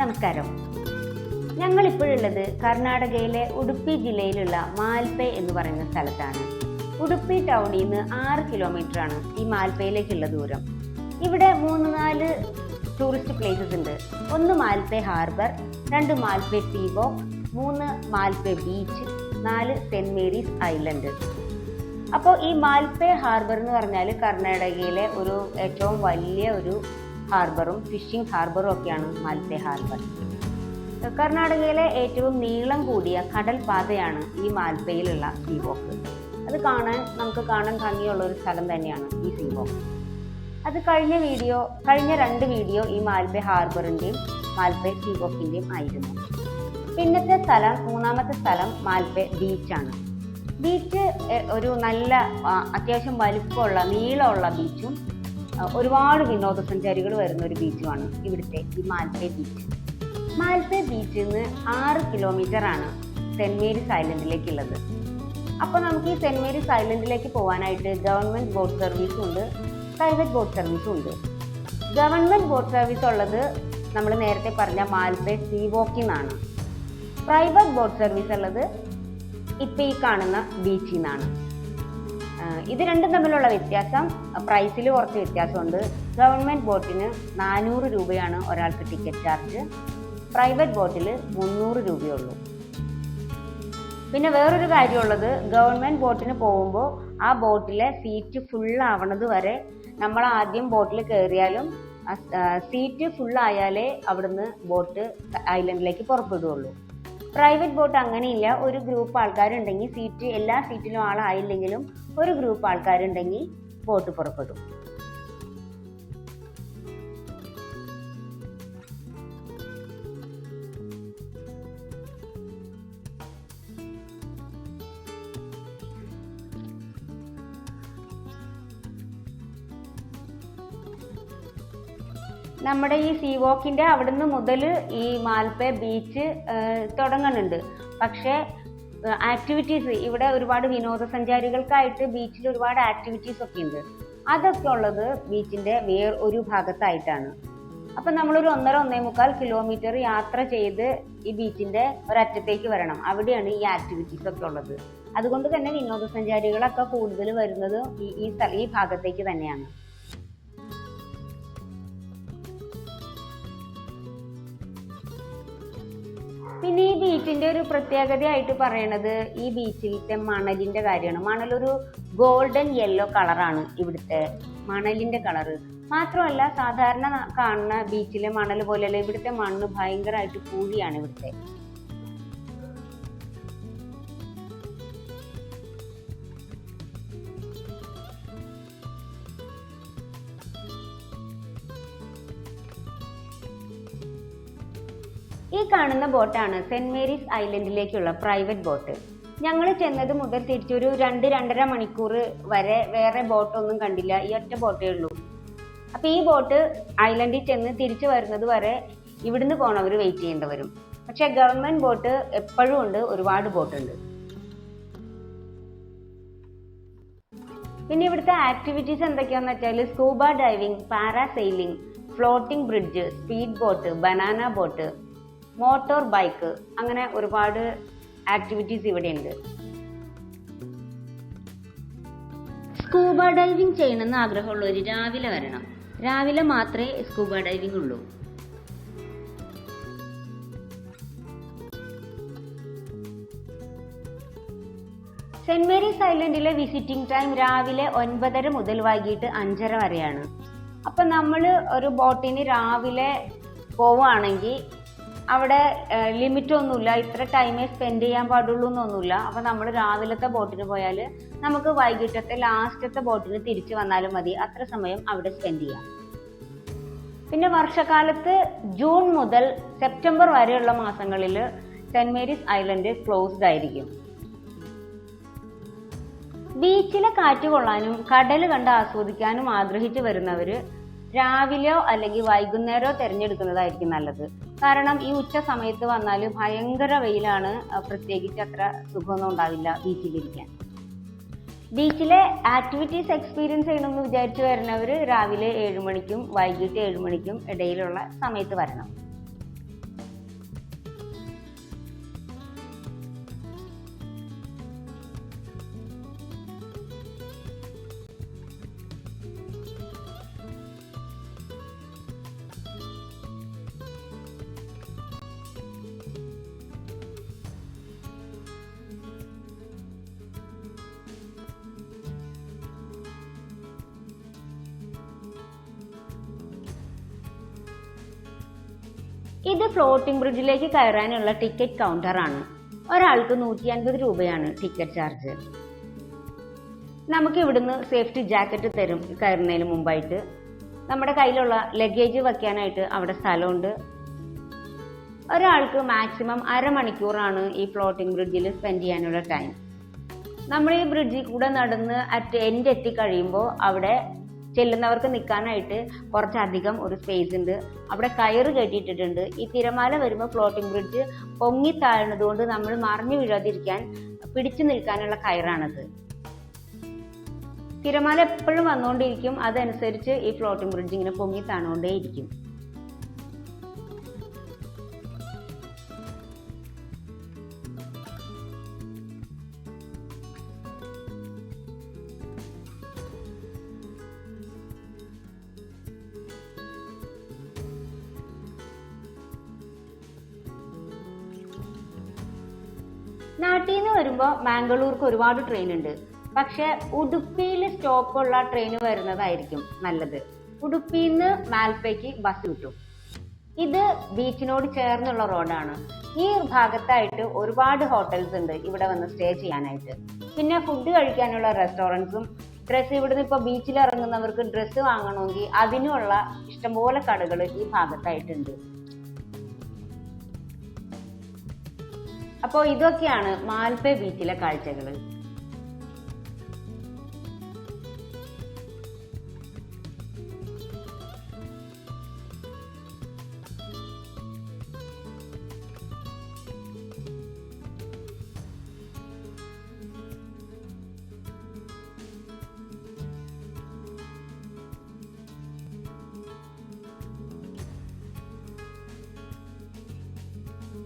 നമസ്കാരം. ഞങ്ങൾ ഇപ്പോഴുള്ളത് കർണാടകയിലെ ഉടുപ്പി ജില്ലയിലുള്ള മാൽപെ എന്ന് പറയുന്ന സ്ഥലത്താണ്. ഉടുപ്പി ടൗണിൽ നിന്ന് ആറ് കിലോമീറ്റർ ആണ് ഈ മാൽപ്പയിലേക്കുള്ള ദൂരം. ഇവിടെ മൂന്ന് നാല് ടൂറിസ്റ്റ് പ്ലേസസ് ഉണ്ട്. ഒന്ന് മാൽപ്പെ ഹാർബർ രണ്ട് മാൽപ്പെ സീ വോക്ക് മൂന്ന് മാൽപ്പെ ബീച്ച് നാല് സെന്റ് മേരീസ് ഐലൻഡ്. അപ്പോൾ ഈ മാൽപ്പെ ഹാർബർ എന്ന് പറഞ്ഞാൽ കർണാടകയിലെ ഒരു ഏറ്റവും വലിയ ഒരു ഹാർബറും ഫിഷിംഗ് ഹാർബറും ഒക്കെയാണ് മാൽപ്പെ ഹാർബർ. കർണാടകയിലെ ഏറ്റവും നീളം കൂടിയ കടൽ പാതയാണ് ഈ മാൽപ്പയിലുള്ള സീ വോക്ക് അത് കാണാൻ നമുക്ക് കാണാൻ ഭംഗിയുള്ള ഒരു സ്ഥലം തന്നെയാണ് ഈ സീ വോക്ക് അത് കഴിഞ്ഞ വീഡിയോ കഴിഞ്ഞ രണ്ട് വീഡിയോ ഈ മാൽപ്പെ ഹാർബറിന്റെയും മാൽപ്പെ സീ വോക്കിന്റെയും ആയിരുന്നു. പിന്നത്തെ സ്ഥലം മൂന്നാമത്തെ സ്ഥലം മാൽപ്പെ ബീച്ചാണ്. ബീച്ച് ഒരു നല്ല അത്യാവശ്യം വലുപ്പമുള്ള നീളമുള്ള ബീച്ചും ഒരുപാട് വിനോദസഞ്ചാരികൾ വരുന്ന ഒരു ബീച്ചുമാണ് ഇവിടുത്തെ ഈ മാൽപ്പെ ബീച്ച്. മാൽപ്പെ ബീച്ചിൽ നിന്ന് ആറ് കിലോമീറ്റർ ആണ് സെന്റ് മേരീസ് ഐലൻഡിലേക്കുള്ളത്. അപ്പോൾ നമുക്ക് ഈ സെന്റ് മേരീസ് ഐലൻഡിലേക്ക് പോകാനായിട്ട് ഗവൺമെന്റ് ബോട്ട് സർവീസും ഉണ്ട് പ്രൈവറ്റ് ബോട്ട് സർവീസും ഉണ്ട്. ഗവൺമെന്റ് ബോട്ട് സർവീസ് ഉള്ളത് നമ്മൾ നേരത്തെ പറഞ്ഞ മാൽപ്പെ സീ വോക്കിൽ നിന്നാണ്. പ്രൈവറ്റ് ബോട്ട് സർവീസ് ഉള്ളത് ഇപ്പം ഈ കാണുന്ന ബീച്ചിൽ നിന്നാണ്. ഇത് രണ്ടും തമ്മിലുള്ള വ്യത്യാസം പ്രൈസിൽ കുറച്ച് വ്യത്യാസമുണ്ട്. ഗവൺമെന്റ് ബോട്ടിന് നാനൂറ് രൂപയാണ് ഒരാൾക്ക് ടിക്കറ്റ് ചാർജ് പ്രൈവറ്റ് ബോട്ടിൽ മുന്നൂറ് രൂപയുള്ളൂ. പിന്നെ വേറൊരു കാര്യമുള്ളത് ഗവൺമെന്റ് ബോട്ടിന് പോകുമ്പോൾ ആ ബോട്ടിലെ സീറ്റ് ഫുൾ ആവണത് വരെ നമ്മൾ ആദ്യം ബോട്ടിൽ കയറിയാലും സീറ്റ് ഫുള്ളായാലേ അവിടുന്ന് ബോട്ട് ഐലൻഡിലേക്ക് പുറപ്പെടുകയുള്ളൂ. പ്രൈവറ്റ് ബോട്ട് അങ്ങനെയില്ല. ഒരു ഗ്രൂപ്പ് ആൾക്കാരുണ്ടെങ്കിൽ സീറ്റ് എല്ലാ സീറ്റിലും ആളായില്ലെങ്കിലും ഒരു ഗ്രൂപ്പ് ആൾക്കാരുണ്ടെങ്കിൽ ബോട്ട് പുറപ്പെടും. നമ്മുടെ ഈ സീ വോക്കിന്റെ അവിടുന്ന് മുതൽ ഈ മാൽപ്പെ ബീച്ച് തുടങ്ങുന്നുണ്ട് പക്ഷേ ആക്ടിവിറ്റീസ് ഇവിടെ ഒരുപാട് വിനോദസഞ്ചാരികൾക്കായിട്ട് ബീച്ചിൽ ഒരുപാട് ആക്ടിവിറ്റീസ് ഒക്കെ ഉണ്ട് അതൊക്കെ ഉള്ളത് ബീച്ചിന്റെ വേർ ഒരു ഭാഗത്തായിട്ടാണ്. അപ്പം നമ്മളൊരു ഒന്നര ഒന്നേ മുക്കാൽ കിലോമീറ്റർ യാത്ര ചെയ്ത് ഈ ബീച്ചിന്റെ ഒരറ്റത്തേക്ക് വരണം. അവിടെയാണ് ഈ ആക്ടിവിറ്റീസ് ഒക്കെ ഉള്ളത്. അതുകൊണ്ട് തന്നെ വിനോദസഞ്ചാരികളൊക്കെ കൂടുതൽ വരുന്നത് ഈ ഈ സ്ഥല ഈ ഭാഗത്തേക്ക് തന്നെയാണ്. പിന്നെ ഈ ബീച്ചിന്റെ ഒരു പ്രത്യേകതയായിട്ട് പറയണത് ഈ ബീച്ചിലത്തെ മണലിന്റെ കാര്യമാണ്. മണലൊരു ഗോൾഡൻ യെല്ലോ കളറാണ് ഇവിടുത്തെ മണലിന്റെ കളറ്. മാത്രമല്ല സാധാരണ കാണുന്ന ബീച്ചിലെ മണൽ പോലെയല്ല ഇവിടുത്തെ മണ്ണ് ഭയങ്കരമായിട്ട് കൂടിയാണ് ഇവിടുത്തെ. ഈ കാണുന്ന ബോട്ടാണ് സെന്റ് മേരീസ് ഐലൻഡിലേക്കുള്ള പ്രൈവറ്റ് ബോട്ട്. ഞങ്ങൾ ചെന്നത് മുതൽ തിരിച്ചൊരു രണ്ട് രണ്ടര മണിക്കൂർ വരെ വേറെ ബോട്ടൊന്നും കണ്ടില്ല. ഈ ഒറ്റ ബോട്ടേ ഉള്ളൂ. അപ്പൊ ഈ ബോട്ട് ഐലൻഡിൽ ചെന്ന് തിരിച്ചു വരുന്നത് വരെ ഇവിടുന്ന് പോണവർ വെയിറ്റ് ചെയ്യേണ്ടി വരും. പക്ഷെ ഗവൺമെന്റ് ബോട്ട് എപ്പോഴും ഉണ്ട് ഒരുപാട് ബോട്ടുണ്ട് പിന്നെ ഇവിടുത്തെ ആക്ടിവിറ്റീസ് എന്തൊക്കെയാന്ന് വെച്ചാൽ scuba diving parasailing floating bridge speed boat banana boat motor bike അങ്ങനെ ഒരുപാട് ആക്ടിവിറ്റീസ് ഇവിടെ ഉണ്ട് സ്കൂബ ഡൈവിംഗ് ചെയ്യണമെന്ന് ആഗ്രഹമുള്ളവർ രാവിലെ വരണം. രാവിലെ മാത്രമേ സ്കൂബ ഡൈവിംഗ് ഉള്ളൂ. സെന്റ് മേരീസ് ഐലൻഡിലെ വിസിറ്റിംഗ് ടൈം രാവിലെ ഒൻപതര മുതൽ വൈകിട്ട് അഞ്ചര വരെയാണ്. അപ്പൊ നമ്മൾ ഒരു ബോട്ടിന് രാവിലെ പോവുകയാണെങ്കിൽ അവിടെ ലിമിറ്റ് ഒന്നുമില്ല ഇത്ര ടൈമേ സ്പെൻഡ് ചെയ്യാൻ പാടുള്ളൂ എന്നൊന്നുമില്ല. അപ്പൊ നമ്മൾ രാവിലത്തെ ബോട്ടിന് പോയാൽ നമുക്ക് വൈകിട്ടത്തെ ലാസ്റ്റത്തെ ബോട്ടിന് തിരിച്ചു വന്നാലും മതി. അത്ര സമയം അവിടെ സ്പെൻഡ് ചെയ്യാം. പിന്നെ വർഷകാലത്ത് ജൂൺ മുതൽ സെപ്റ്റംബർ വരെയുള്ള മാസങ്ങളിൽ സെന്റ് മേരീസ് ഐലൻഡ് ക്ലോസ്ഡ് ആയിരിക്കും. ബീച്ചിലെ കാറ്റ് കൊള്ളാനും കടൽ കണ്ട് ആസ്വദിക്കാനും ആഗ്രഹിച്ചു വരുന്നവര് രാവിലെയോ അല്ലെങ്കിൽ വൈകുന്നേരമോ തിരഞ്ഞെടുക്കുന്നതായിരിക്കും നല്ലത്. കാരണം ഈ ഉച്ച സമയത്ത് വന്നാൽ ഭയങ്കര വെയിലാണ് പ്രത്യേകിച്ച് അത്ര സുഖമൊന്നും ഉണ്ടാവില്ല ബീച്ചിലിരിക്കാൻ. ബീച്ചിലെ ആക്ടിവിറ്റീസ് എക്സ്പീരിയൻസ് ചെയ്യണമെന്ന് വിചാരിച്ചു വരുന്നവർ രാവിലെ ഏഴ് മണിക്കും വൈകിട്ട് ഏഴ് മണിക്കും ഇടയിലുള്ള സമയത്ത് വരണം. ഇത് ഫ്ലോട്ടിംഗ് ബ്രിഡ്ജിലേക്ക് കയറാനുള്ള ടിക്കറ്റ് കൗണ്ടറാണ് ഒരാൾക്ക് നൂറ്റി അൻപത് രൂപയാണ് ടിക്കറ്റ് ചാർജ് നമുക്ക് ഇവിടുന്ന് സേഫ്റ്റി ജാക്കറ്റ് തരും കയറുന്നതിന് മുമ്പായിട്ട്. നമ്മുടെ കയ്യിലുള്ള ലഗേജ് വെക്കാനായിട്ട് അവിടെ സ്ഥലമുണ്ട്. ഒരാൾക്ക് മാക്സിമം അരമണിക്കൂറാണ് ഈ ഫ്ലോട്ടിംഗ് ബ്രിഡ്ജിൽ സ്പെൻഡ് ചെയ്യാനുള്ള ടൈം നമ്മൾ ഈ ബ്രിഡ്ജിൽ കൂടെ നടന്ന് അറ്റ് എൻഡ് എത്തി കഴിയുമ്പോൾ അവിടെ ചെല്ലുന്നവർക്ക് നിൽക്കാനായിട്ട് കുറച്ചധികം ഒരു സ്പേസ് ഉണ്ട്. അവിടെ കയറ് കെട്ടിയിട്ടിട്ടുണ്ട്. ഈ തിരമാല വരുമ്പോൾ ഫ്ലോട്ടിംഗ് ബ്രിഡ്ജ് പൊങ്ങി താഴുന്നതുകൊണ്ട് നമ്മൾ മറിഞ്ഞു വീഴാതിരിക്കാൻ പിടിച്ചു നിൽക്കാനുള്ള കയറാണത്. തിരമാല എപ്പോഴും വന്നുകൊണ്ടിരിക്കും. അതനുസരിച്ച് ഈ ഫ്ലോട്ടിംഗ് ബ്രിഡ്ജ് ഇങ്ങനെ പൊങ്ങി താണുകൊണ്ടേയിരിക്കും. നാട്ടിൽ നിന്ന് വരുമ്പോൾ മാംഗ്ലൂർക്ക് ഒരുപാട് ട്രെയിൻ ഉണ്ട് പക്ഷെ ഉടുപ്പിയിൽ സ്റ്റോപ്പുള്ള ട്രെയിൻ വരുന്നതായിരിക്കും നല്ലത്. ഉടുപ്പിയിൽ നിന്ന് മാൽപ്പയ്ക്ക് ബസ് കിട്ടും. ഇത് ബീച്ചിനോട് ചേർന്നുള്ള റോഡാണ്. ഈ ഭാഗത്തായിട്ട് ഒരുപാട് ഹോട്ടൽസ് ഉണ്ട് ഇവിടെ വന്ന് സ്റ്റേ ചെയ്യാനായിട്ട്. പിന്നെ ഫുഡ് കഴിക്കാനുള്ള റെസ്റ്റോറന്റ്സും ഡ്രസ്സ് ഇവിടുന്ന് ഇപ്പോൾ ബീച്ചിൽ ഇറങ്ങുന്നവർക്ക് ഡ്രസ്സ് വാങ്ങണമെങ്കിൽ അതിനുള്ള ഇഷ്ടംപോലെ കടകൾ ഈ ഭാഗത്തായിട്ടുണ്ട്. അപ്പോൾ ഇതൊക്കെയാണ് മാൽപ്പേ ബീച്ചിലെ കാഴ്ചകൾ